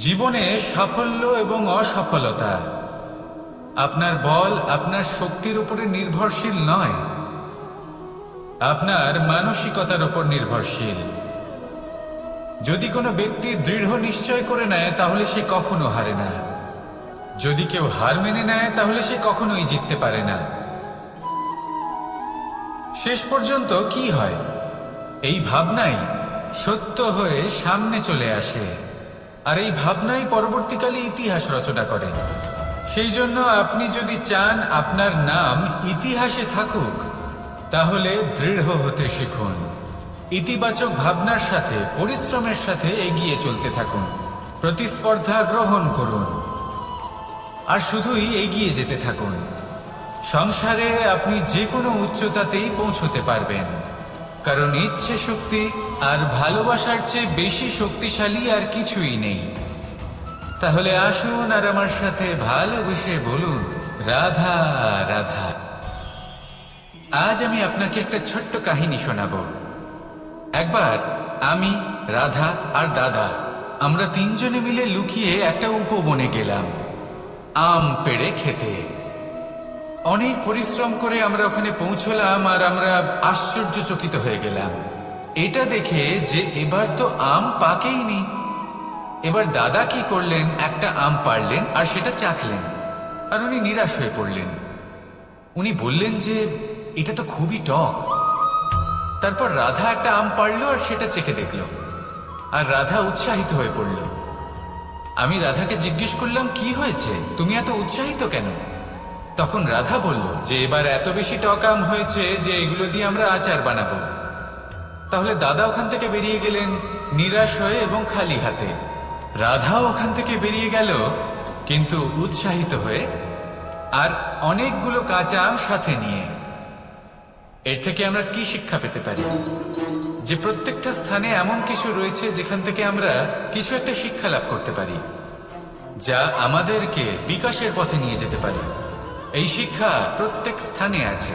জীবনে সাফল্য এবং অসফলতা আপনার বল আপনার শক্তির উপরে নির্ভরশীল নয়। আপনার মানসিকতার উপর নির্ভরশীল। যদি কোনো ব্যক্তি দৃঢ় নিশ্চয় করে নেয়, তাহলে সে কখনো হারে না। যদি কেউ হার মেনে নেয়, তাহলে সে কখনোই জিততে পারে না। শেষ পর্যন্ত কি হয়? এই ভাবনাই সত্য হয়ে সামনে চলে আসে। আর এই ভাবনাই পরবর্তীকালে ইতিহাস রচনা করে। সেই জন্য আপনি যদি চান আপনার নাম ইতিহাসে থাকুক, তাহলে দৃঢ় হতে শিখুন। ইতিবাচক ভাবনার সাথে, পরিশ্রমের সাথে এগিয়ে চলতে থাকুন। প্রতিস্পর্ধা গ্রহণ করুন। আর শুধুই এগিয়ে যেতে থাকুন। সংসারে আপনি যে কোনো উচ্চতাতেই পৌঁছতে পারবেন। কারণ ইচ্ছে শক্তি আর ভালোবাসার চেয়ে বেশি শক্তিশালী আর কিছুই নেই। তাহলে আসুন আর আমার সাথে ভালোবেসে বলুন, রাধা রাধা। আজ আমি আপনাকে একটা ছোট্ট কাহিনী শোনাব। একবার আমি, রাধা আর দাদা, আমরা তিনজনে মিলে লুকিয়ে একটা উপবনে গেলাম, আম পেড়ে খেতে। অনেক পরিশ্রম করে আমরা ওখানে পৌঁছলাম আর আমরা আশ্চর্যচকিত হয়ে গেলাম। এটা দেখে যে এবার তো আম পাকেইনি এবার দাদা কি করলেন? একটা আম পারলেন আর সেটা চাখলেন আর উনি নিরাশ হয়ে পড়লেন। উনি বললেন যে, এটা তো খুবই টক। তারপর রাধা একটা আম পারল আর সেটা চেখে দেখল। আর রাধা উৎসাহিত হয়ে পড়ল। আমি রাধাকে জিজ্ঞেস করলাম, কি হয়েছে? তুমি এত উৎসাহিত কেন? তখন রাধা বলল, যে এবার এত বেশি টক আম হয়েছে যে এগুলো দিয়ে আমরা আচার বানাবো। তাহলে দাদা ওখান থেকে বেরিয়ে গেলেন নিরাশ হয়ে এবং খালি হাতে। রাধা ওখান থেকে বেরিয়ে গেল, কিন্তু উৎসাহিত হয়ে আর অনেকগুলো কাঁচা আম সাথে নিয়ে। এর থেকে আমরা কি শিক্ষা পেতে পারি? যে প্রত্যেকটা স্থানে এমন কিছু রয়েছে যেখান থেকে আমরা কিছু একটা শিক্ষা লাভ করতে পারি, যা আমাদেরকে বিকাশের পথে নিয়ে যেতে পারে। এই শিক্ষা প্রত্যেক স্থানে আছে।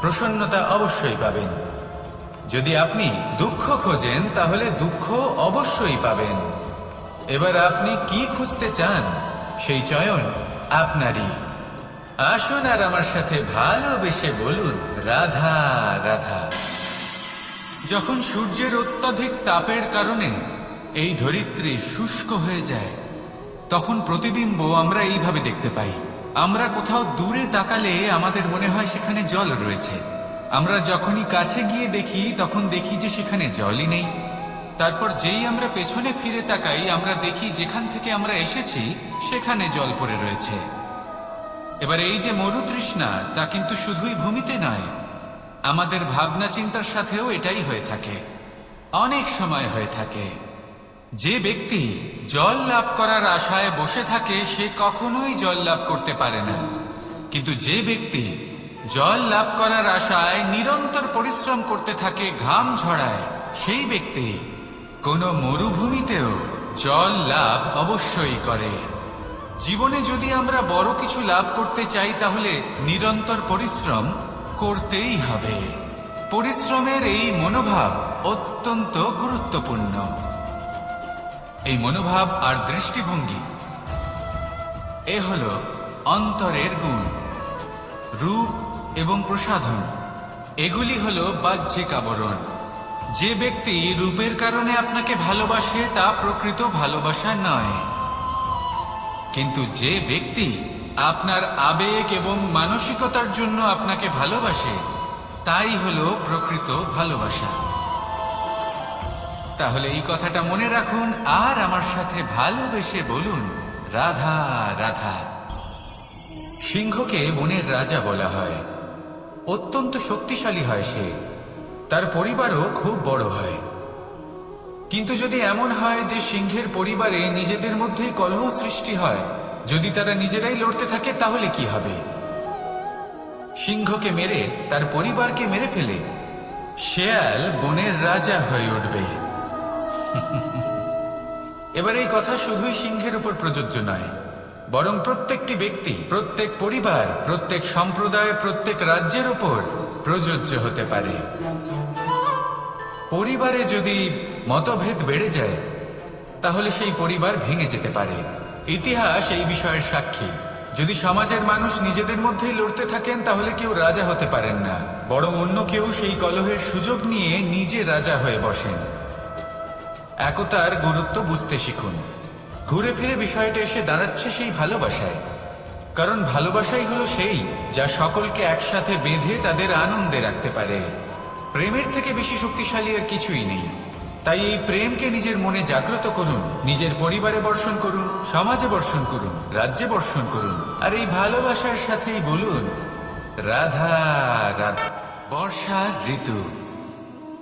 প্রসন্নতা অবশ্যই পাবেন। যদি আপনি দুঃখ খোঁজেন, তাহলে দুঃখ অবশ্যই পাবেন। এবার আপনি কি খুঁজতে চান, সেই চয়ন আপনারই। আসুন আর আমার সাথে ভালোবেসে বলুন, রাধা রাধা। যখন সূর্যের অত্যাধিক তাপের কারণে এই ধরিত্রী শুষ্ক হয়ে যায়, তখন প্রতিবিম্ব আমরা এইভাবে দেখতে পাই। আমরা কোথাও দূরে তাকালে আমাদের মনে হয় সেখানে জল রয়েছে। আমরা যখনই কাছে গিয়ে দেখি, তখন দেখি যে সেখানে জলই নেই। তারপর যেই আমরা পেছনে ফিরে তাকাই, আমরা দেখি যেখান থেকে আমরা এসেছি, সেখানে জল পড়ে রয়েছে। এবার এই যে মরুতৃষ্ণা, তা কিন্তু শুধুই ভূমিতে নয়। আমাদের ভাবনা চিন্তার সাথেও এটাই হয়ে থাকে। অনেক সময় হয়ে থাকে। যে ব্যক্তি জল লাভ করার আশায় বসে থাকে, সে কখনোই জল লাভ করতে পারে না। কিন্তু যে ব্যক্তি জল লাভ করার আশায় নিরন্তর পরিশ্রম করতে থাকে, ঘাম ঝড়ায় সেই ব্যক্তি কোনো মরুভূমিতেও জল লাভ অবশ্যই করে। জীবনে যদি আমরা বড় কিছু লাভ করতে চাই, তাহলে নিরন্তর পরিশ্রম করতেই হবে। পরিশ্রমের এই মনোভাব অত্যন্ত গুরুত্বপূর্ণ। এই মনোভাব আর দৃষ্টিভঙ্গি। এ হল অন্তরের গুণ, রূপ এবং প্রসাধন। এগুলি হল বাহ্যিক আবরণ। যে ব্যক্তি রূপের কারণে আপনাকে ভালোবাসে, তা প্রকৃত ভালোবাসা নয়। কিন্তু যে ব্যক্তি আপনার আবেগ এবং মানসিকতার জন্য আপনাকে ভালোবাসে, তাই হলো প্রকৃত ভালোবাসা। তাহলে এই কথাটা মনে রাখুন আর আমার সাথে ভালোবেসে বলুন, রাধা রাধা। সিংহকে বনের রাজা বলা হয়। অত্যন্ত শক্তিশালী হয় সে। তার পরিবারও খুব বড় হয়। কিন্তু যদি এমন হয় যে সিংহের পরিবারে নিজেদের মধ্যেই কলহ সৃষ্টি হয়, যদি তারা নিজেরাই লড়তে থাকে, তাহলে কি হবে? সিংহকে মেরে, তার পরিবারকে মেরে ফেলে। শেয়াল বনের রাজা হয়ে উঠবে। এবার এই কথা শুধুই সিংহের উপর প্রযোজ্য নয়, বরং প্রত্যেকটি ব্যক্তি, প্রত্যেক পরিবার, প্রত্যেক সম্প্রদায়, প্রত্যেক রাজ্যের উপর প্রযোজ্য হতে পারে। পরিবারে যদি মতভেদ বেড়ে যায়, তাহলে সেই পরিবার ভেঙে যেতে পারে। ইতিহাস এই বিষয়ের সাক্ষী। যদি সমাজের মানুষ নিজেদের মধ্যেই লড়তে থাকেন, তাহলে কেউ রাজা হতে পারেন না, বরং অন্য কেউ সেই কলহের সুযোগ নিয়ে নিজে রাজা হয়ে বসেন। একতার গুরুত্ব বুঝতে শিখুন। ঘুরে ফিরে বিষয়টা এসে দাঁড়াচ্ছে সেই ভালোবাসায়। কারণ ভালোবাসাই হলো সেই যা সকলকে একসাথে বেঁধে তাদের আনন্দে রাখতে পারে। প্রেমের থেকে বেশি শক্তিশালী আর কিছুই নেই। তাই এই প্রেমকে নিজের মনে জাগ্রত করুন, নিজের পরিবারে বর্ষণ করুন, সমাজে বর্ষণ করুন, রাজ্যে বর্ষণ করুন, আর এই ভালোবাসার সাথেই বলুন, রাধা রাধা। বর্ষা ঋতু।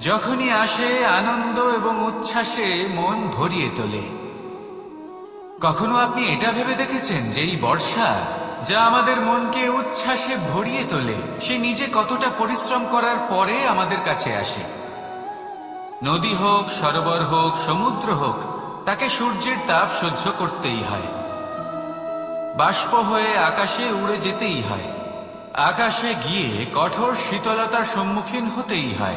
যখনই আসে আনন্দ এবং উচ্ছ্বাসে মন ভরিয়ে তোলে। কখনো আপনি এটা ভেবে দেখেছেন যে এই বর্ষা যা আমাদের মনকে উচ্ছ্বাসে ভরিয়ে তোলে, সে নিজে কতটা পরিশ্রম করার পরে আমাদের কাছে আসে? নদী হোক, সরোবর হোক, সমুদ্র হোক, তাকে সূর্যের তাপ সহ্য করতেই হয়। বাষ্প হয়ে আকাশে উড়ে যেতেই হয়। আকাশে গিয়ে কঠোর শীতলতার সম্মুখীন হতেই হয়।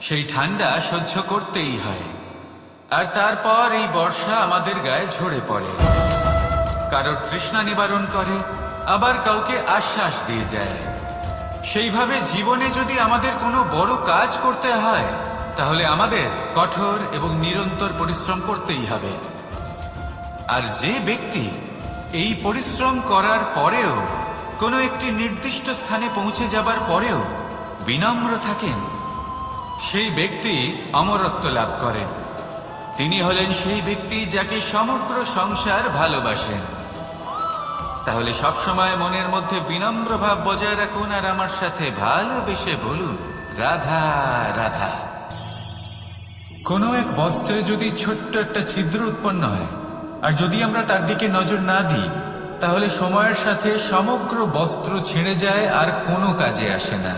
সেই ঠান্ডা সহ্য করতেই হয়। আর তারপর এই বর্ষা আমাদের গায়ে ঝরে পড়ে। কারোর তৃষ্ণা নিবারণ করে, আবার কাউকে আশ্বাস দিয়ে যায়। সেইভাবে জীবনে যদি আমাদের কোনো বড় কাজ করতে হয়, তাহলে আমাদের কঠোর এবং নিরন্তর পরিশ্রম করতেই হবে। আর যে ব্যক্তি এই পরিশ্রম করার পরেও কোনো একটি নির্দিষ্ট স্থানে পৌঁছে যাবার পরেও বিনম্র থাকেন সেই ব্যক্তি অমরত্ব লাভ করেন। তিনি হলেন সেই ব্যক্তি যাকে সমগ্র সংসার ভালোবাসেন। তাহলে সবসময় মনের মধ্যে বিনম্র ভাব বজায় রাখুন আর আমার সাথে ভালোবেসে বলুন, রাধা রাধা। কোনো এক বস্ত্রে যদি ছোট্ট একটা ছিদ্র উৎপন্ন হয়, আর যদি আমরা তার দিকে নজর না দিই, তাহলে সময়ের সাথে সমগ্র বস্ত্র ছেড়ে যায় আর কোনো কাজে আসে না।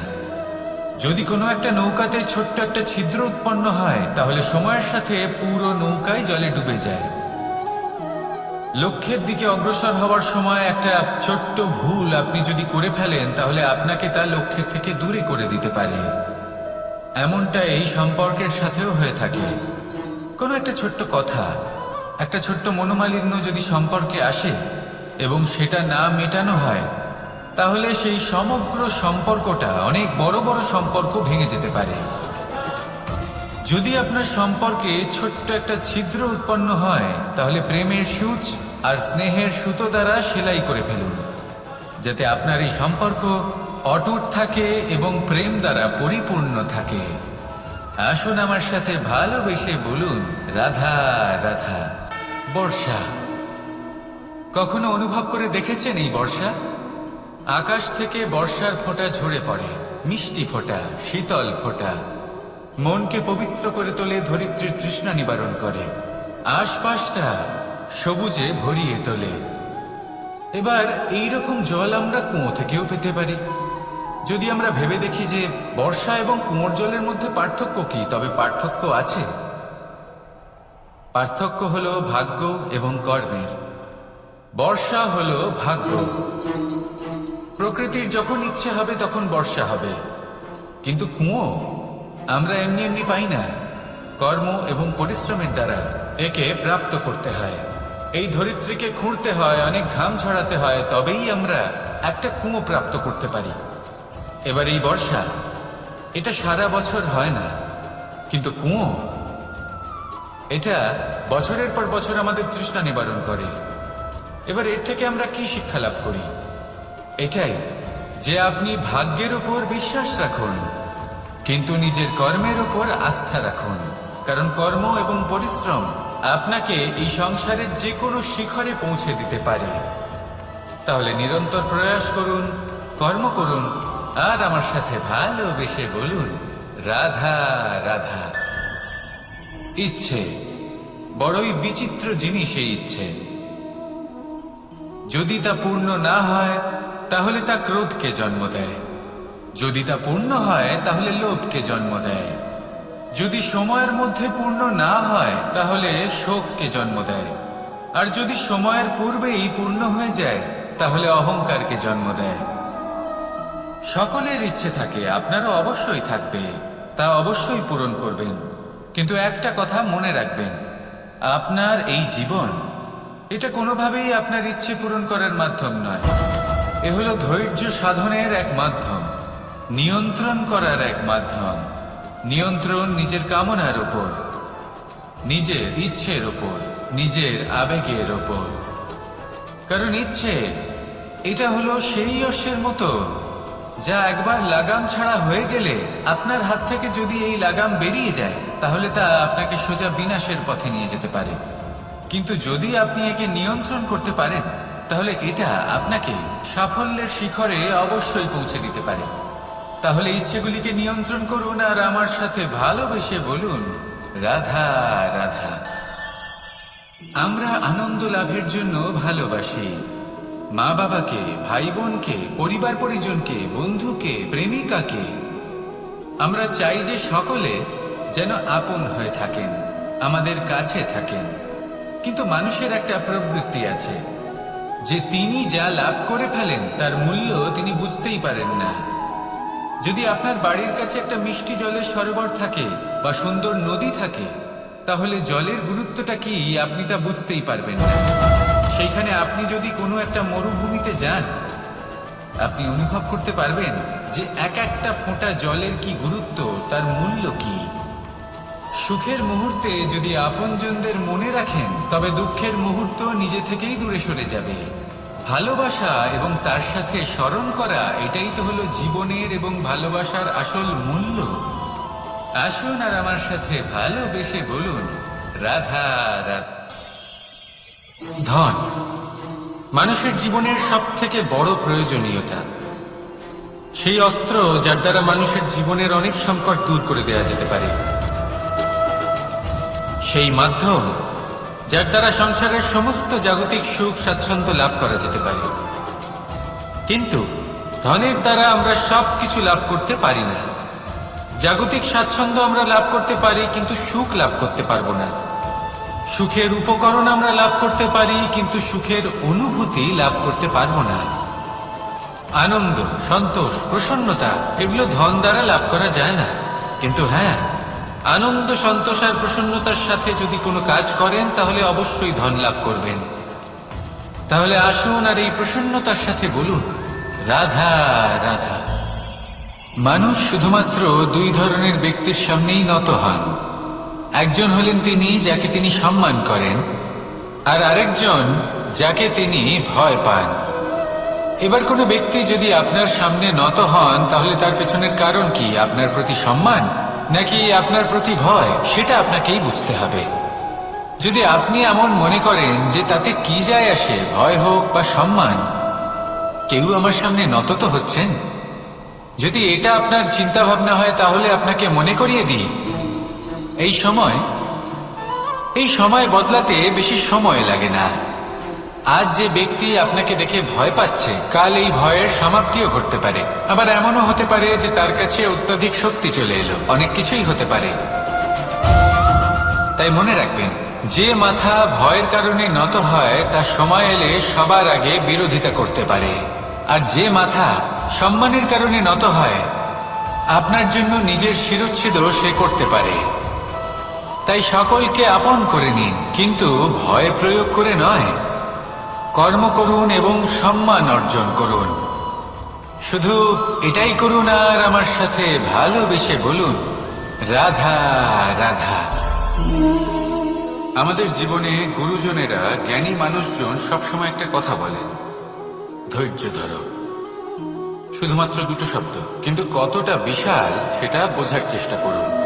যদি কোনো একটা নৌকাতে ছোট্ট একটা ছিদ্র উৎপন্ন হয়, তাহলে সময়ের সাথে পুরো নৌকায় জলে ডুবে যায়। লক্ষ্যের দিকে অগ্রসর হওয়ার সময় একটা ছোট্ট ভুল আপনি যদি করে ফেলেন, তাহলে আপনাকে তা লক্ষ্যের থেকে দূরে করে দিতে পারে। এমনটা এই সম্পর্কের সাথেও হয়ে থাকে। কোনো একটা ছোট্ট কথা, একটা ছোট্ট মনোমালিন্য যদি সম্পর্কে আসে এবং সেটা না মেটানো হয় তাহলে সেই সমগ্র সম্পর্কটা অনেক বড় বড় সম্পর্ক ভেঙে যেতে পারে। যদি আপনার সম্পর্কে ছোট্ট একটা ছিদ্র উৎপন্ন হয়, তাহলে প্রেমের সূচ আর স্নেহের সুতো দ্বারা সেলাই করে ফেলুন, যাতে আপনার এই সম্পর্ক অটুট থাকে এবং প্রেম দ্বারা পরিপূর্ণ থাকে। আসুন আমার সাথে ভালোবেসে বলুন, রাধা রাধা, বর্ষা। কখনো অনুভব করে দেখেছেন এই বর্ষা? আকাশ থেকে বর্ষার ফোঁটা ঝরে পড়ে, মিষ্টি ফোঁটা, শীতল ফোঁটা। মনকে পবিত্র করে তোলে, ধরিত্রীর তৃষ্ণা নিবারণ করে। আশপাশটা সবুজে ভরিয়ে তোলে। এবার এই রকম জল আমরা কুয়ো থেকেও পেতে পারি। যদি আমরা ভেবে দেখি যে বর্ষা এবং কুয়োর জলের মধ্যে পার্থক্য কি, তবে পার্থক্য আছে। পার্থক্য হলো ভাগ্য এবং কর্মের। বর্ষা হলো ভাগ্য। প্রকৃতির যখন ইচ্ছে হবে, তখন বর্ষা হবে। কিন্তু কুয়ো, আমরা এমনি এমনি পাই না। কর্ম এবং পরিশ্রমের দ্বারা একে প্রাপ্ত করতে হয়। এই ধরিত্রীকে খুঁড়তে হয়, অনেক ঘাম ছড়াতে হয়, তবেই আমরা একটা কুয়ো প্রাপ্ত করতে পারি। এবার এই বর্ষা, এটা সারা বছর হয় না। কিন্তু কুয়ো, এটা বছরের পর বছর আমাদের তৃষ্ণা নিবারণ করে। এবার এর থেকে আমরা কি শিক্ষা লাভ করি? এটাই, যে আপনি ভাগ্যের উপর বিশ্বাস রাখুন, কিন্তু নিজের কর্মের উপর আস্থা রাখুন। কারণ কর্ম এবং পরিশ্রম আপনাকে এই সংসারের যে কোনো শিখরে পৌঁছে দিতে পারে। তাহলে নিরন্তর প্রয়াস করুন, কর্ম করুন, আর আমার সাথে ভালোবেসে বলুন, রাধা রাধা। ইচ্ছে, বড়ই বিচিত্র জিনিস এই ইচ্ছে। যদি তা পূর্ণ না হয় তাহলে তা ক্রোধকে জন্ম দেয়। যদি তা পূর্ণ হয়, তাহলে লোভকে জন্ম দেয়। যদি সময়ের মধ্যে পূর্ণ না হয়, তাহলে শোককে জন্ম দেয়। আর যদি সময়ের পূর্বেই পূর্ণ হয়ে যায়, তাহলে অহংকারকে জন্ম দেয়। সকলের ইচ্ছে থাকে, আপনারও অবশ্যই থাকবে, তা অবশ্যই পূরণ করবেন। কিন্তু একটা কথা মনে রাখবেন, আপনার এই জীবন, এটা কোনোভাবেই আপনার ইচ্ছে পূরণ করার মাধ্যম নয়। এ হলো ধৈর্য সাধনের এক মাধ্যম, নিয়ন্ত্রণ করার এক মাধ্যম, নিয়ন্ত্রণ নিজের কামনার উপর, নিজের ইচ্ছের ওপর নিজের আবেগের ওপর কারণ ইচ্ছে, এটা হলো সেই অশ্বের মতো, যা একবার লাগাম ছাড়া হয়ে গেলে আপনার হাত থেকে যদি এই লাগাম বেরিয়ে যায়, তাহলে তা আপনাকে সোজা বিনাশের পথে নিয়ে যেতে পারে। কিন্তু যদি আপনি একে নিয়ন্ত্রণ করতে পারেন তাহলে এটা আপনাকে সাফল্যের শিখরে অবশ্যই পৌঁছে দিতে পারে। তাহলে ইচ্ছেগুলিকে নিয়ন্ত্রণ করুন আর আমার সাথে ভালোবেসে বলুন, রাধা রাধা। আমরা আনন্দ লাভের জন্য ভালোবাসি। মা বাবাকে ভাই বোনকে পরিবার পরিজনকে, বন্ধুকে, প্রেমিকাকে। আমরা চাই যে সকলে যেন আপন হয়ে থাকেন, আমাদের কাছে থাকেন। কিন্তু মানুষের একটা প্রবৃত্তি আছে। যে তিনি যা লাভ করে ফেলেন, তার মূল্য তিনি বুঝতেই পারেন না। যদি আপনার বাড়ির কাছে একটা মিষ্টি জলের সরোবর থাকে বা সুন্দর নদী থাকে, তাহলে জলের গুরুত্বটা কি আপনি তা বুঝতেই পারবেন না। সেইখানে আপনি যদি কোনো একটা মরুভূমিতে যান, আপনি অনুভব করতে পারবেন যে এক একটা ফোঁটা জলের কি গুরুত্ব, তার মূল্য কি। সুখের মুহূর্তে যদি আপনজনদের মনে রাখেন, তবে দুঃখের মুহূর্ত নিজে থেকেই দূরে সরে যাবে। ভালোবাসা এবং তার সাথে স্মরণ করা, এটাই তো হলো জীবনের এবং ভালোবাসার আসল মূল্য। আসুন আর আমার সাথে ভালোবেসে বলুন, রাধা ধন, মানুষের জীবনের সব থেকে বড় প্রয়োজনীয়তা। সেই অস্ত্র যার দ্বারা মানুষের জীবনের অনেক সংকট দূর করে দেওয়া যেতে পারে। সেই মাধ্যম, যার দ্বারা সংসারের সমস্ত জাগতিক সুখ স্বাচ্ছন্দ্য লাভ করা যেতে পারে। কিন্তু ধনের দ্বারা আমরা সব কিছু লাভ করতে পারি না। জাগতিক স্বাচ্ছন্দ্য আমরা লাভ করতে পারি, কিন্তু সুখ লাভ করতে পারব না। সুখের উপকরণ আমরা লাভ করতে পারি, কিন্তু সুখের অনুভূতি লাভ করতে পারব না। আনন্দ, সন্তোষ, প্রসন্নতা, এগুলো ধন দ্বারা লাভ করা যায় না। কিন্তু হ্যাঁ আনন্দ সন্তোষ আর প্রসন্নতার সাথে যদি কোনো কাজ করেন, তাহলে অবশ্যই ধন লাভ করবেন। তাহলে আসুন আর এই প্রসন্নতার সাথে বলুন, রাধা রাধা। মানুষ শুধুমাত্র দুই ধরনের ব্যক্তির সামনেই নত হন। একজন হলেন তিনি, যাকে তিনি সম্মান করেন, আর আরেকজন যাকে তিনি ভয় পান। এবার কোনো ব্যক্তি যদি আপনার সামনে নত হন, তাহলে তার পেছনের কারণ কি? আপনার প্রতি সম্মান? নাকি আপনার প্রতি ভয়, সেটা আপনাকেই বুঝতে হবে। যদি আপনি এমন মনে করেন যে তাতে কি যায় আসে, ভয় হোক বা সম্মান, কেউ আমার সামনে নত তো হচ্ছেন? যদি এটা আপনার চিন্তা ভাবনা হয়, তাহলে আপনাকে মনে করিয়ে দিই। এই সময় এই সময় বদলাতে বেশি সময় লাগে না। আজ যে ব্যক্তি আপনাকে দেখে ভয় পাচ্ছে, কাল এই ভয়ের সমাপ্তিও ঘটতে পারে। আবার এমনও হতে পারে যে তার কাছে অত্যাধিক শক্তি চলে এলো। অনেক কিছুই হতে পারে। তাই মনে রাখবেন, যে মাথা ভয়ের কারণে নত হয়, তা সময় এলে সবার আগে বিরোধিতা করতে পারে। আর যে মাথা সম্মানের কারণে নত হয়, আপনার জন্য নিজের শিরোচ্ছেদ সে করতে পারে। তাই সকলকে আপন করে নিন, কিন্তু ভয় প্রয়োগ করে নয়। কর্ম করুন এবং সম্মান অর্জন করুন। শুধু এটাই করুন আর আমার সাথে ভালোবেসে বলুন, রাধা রাধা। আমাদের জীবনে গুরুজনেরা জ্ঞানী মানুষজন সবসময় একটা কথা বলেন, ধৈর্য ধরো। শুধুমাত্র দুটো শব্দ, কিন্তু কতটা বিশাল সেটা বোঝার চেষ্টা করুন।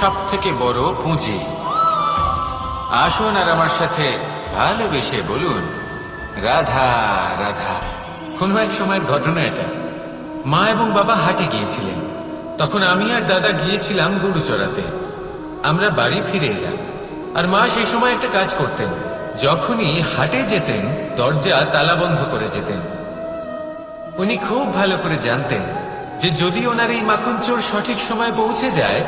সব থেকে বড় পুঁজি। আসুন আর আমার সাথে ভালোবেসে বলুন, রাধা রাধা। কোনো এক সময়ের ঘটনা এটা। মা এবং বাবা হাটে গিয়েছিলেন। তখন আমি আর দাদা গিয়েছিলাম গরু চড়াতে। আমরা বাড়ি ফিরে এলাম। আর মা সেই সময় একটা কাজ করতেন। যখনই হাটে যেতেন, দরজা, তালা বন্ধ করে যেতেন। উনি খুব ভালো করে জানতেন যে যদি ওনার এই মাখন চোর সঠিক সময় পৌঁছে যায়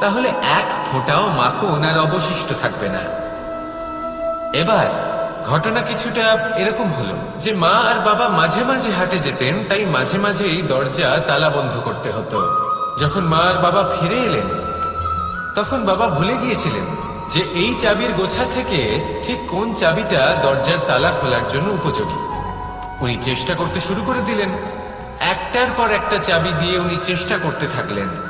তাহলে এক ফোঁটাও মাখন আর অবশিষ্ট থাকবে না। এবার ঘটনা কিছুটা এরকম হলো যে মা আর বাবা মাঝে মাঝে হাটে যেতেন, তাই মাঝে মাঝেই দরজা তালা বন্ধ করতে হতো। যখন মা আর বাবা ফিরে এলেন, তখন বাবা ভুলে গিয়েছিলেন যে এই চাবির গোছা থেকে ঠিক কোন চাবিটা দরজার তালা খোলার জন্য উপযোগী। উনি চেষ্টা করতে শুরু করে দিলেন। একটার পর একটা চাবি দিয়ে উনি চেষ্টা করতে থাকলেন।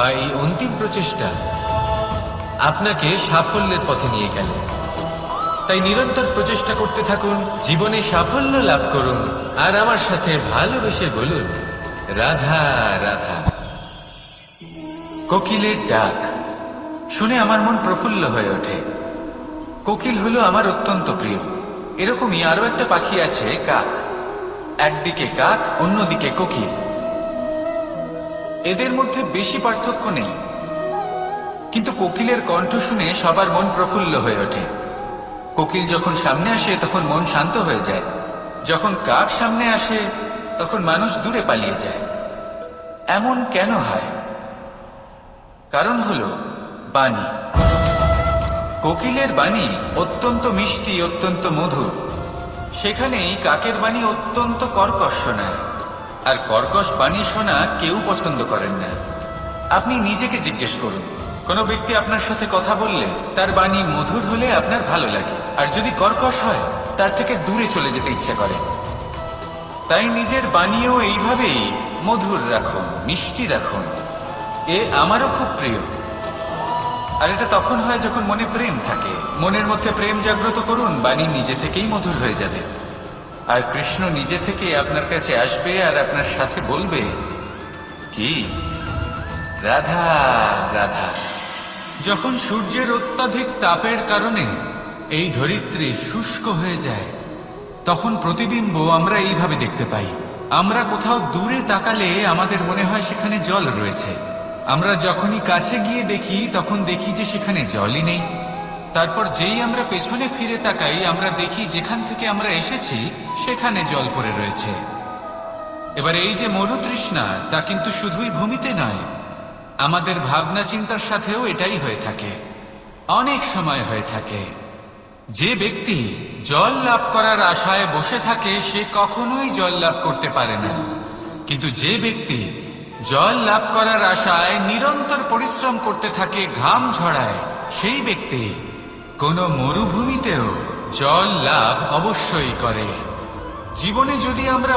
বা এই অন্তিম প্রচেষ্টা আপনাকে সাফল্যের পথে নিয়ে গেল। তাই নিরন্তর প্রচেষ্টা করতে থাকুন, জীবনে সাফল্য লাভ করুন, আর আমার সাথে ভালোবেসে বলুন, রাধা রাধা। কোকিলের ডাক শুনে আমার মন প্রফুল্ল হয়ে ওঠে। কোকিল হলো আমার অত্যন্ত প্রিয়। এরকমই আরও একটা পাখি আছে, কাক। একদিকে কাক, অন্যদিকে কোকিল। এদের মধ্যে বেশি পার্থক্য নেই। কিন্তু কোকিলের কণ্ঠ শুনে সবার মন প্রফুল্ল হয়ে ওঠে। কোকিল যখন সামনে আসে, তখন মন শান্ত হয়ে যায়। যখন কাক সামনে আসে, তখন মানুষ দূরে পালিয়ে যায়। এমন কেন হয়? কারণ হল বাণী। কোকিলের বাণী অত্যন্ত মিষ্টি, অত্যন্ত মধুর। সেখানেই কাকের বাণী অত্যন্ত কর্কশ শোনায়। আর কর্কশ বাণী শোনা কেউ পছন্দ করেন না। আপনি নিজেকে জিজ্ঞেস করুন। কোনো ব্যক্তি আপনার সাথে কথা বললে তার বাণী মধুর হলে আপনার ভালো লাগে। আর যদি কর্কশ হয়, তার থেকে দূরে চলে যেতে ইচ্ছা করে। তাই নিজের বাণীও এইভাবেই মধুর রাখুন, মিষ্টি রাখুন। এ আমারও খুব প্রিয়। আর এটা তখন হয় যখন মনে প্রেম থাকে। মনের মধ্যে প্রেম জাগ্রত করুন, বাণী নিজে থেকেই মধুর হয়ে যাবে। আর কৃষ্ণ নিজে থেকে আপনার কাছে আসবে আর আপনার সাথে বলবে, কি? রাধা রাধা, যখন সূর্যের অত্যাধিক তাপের কারণে এই ধরিত্রী শুষ্ক হয়ে যায়, তখন প্রতিবিম্ব আমরা এইভাবে দেখতে পাই। আমরা কোথাও দূরে তাকালে আমাদের মনে হয় সেখানে জল রয়েছে। আমরা যখনই কাছে গিয়ে দেখি, তখন দেখি যে সেখানে জলই নেই। তারপর যেই আমরা পেছনে ফিরে তাকাই, আমরা দেখি যেখান থেকে আমরা এসেছি, সেখানে জল পড়ে রয়েছে। এবার এই যে মরুতৃষ্ণা, তা কিন্তু শুধুই ভূমিতে নয়, আমাদের ভাবনা চিন্তার সাথেও এটাই হয়ে থাকে। অনেক সময় হয়ে থাকে। যে ব্যক্তি জল লাভ করার আশায় বসে থাকে, সে কখনোই জল লাভ করতে পারে না। কিন্তু যে ব্যক্তি জল লাভ করার আশায় নিরন্তর পরিশ্রম করতে থাকে, ঘাম ঝড়ায় সেই ব্যক্তি কোনো মরুভূমিতেও জল লাভ অবশ্যই করে। জীবনে যদি আমরা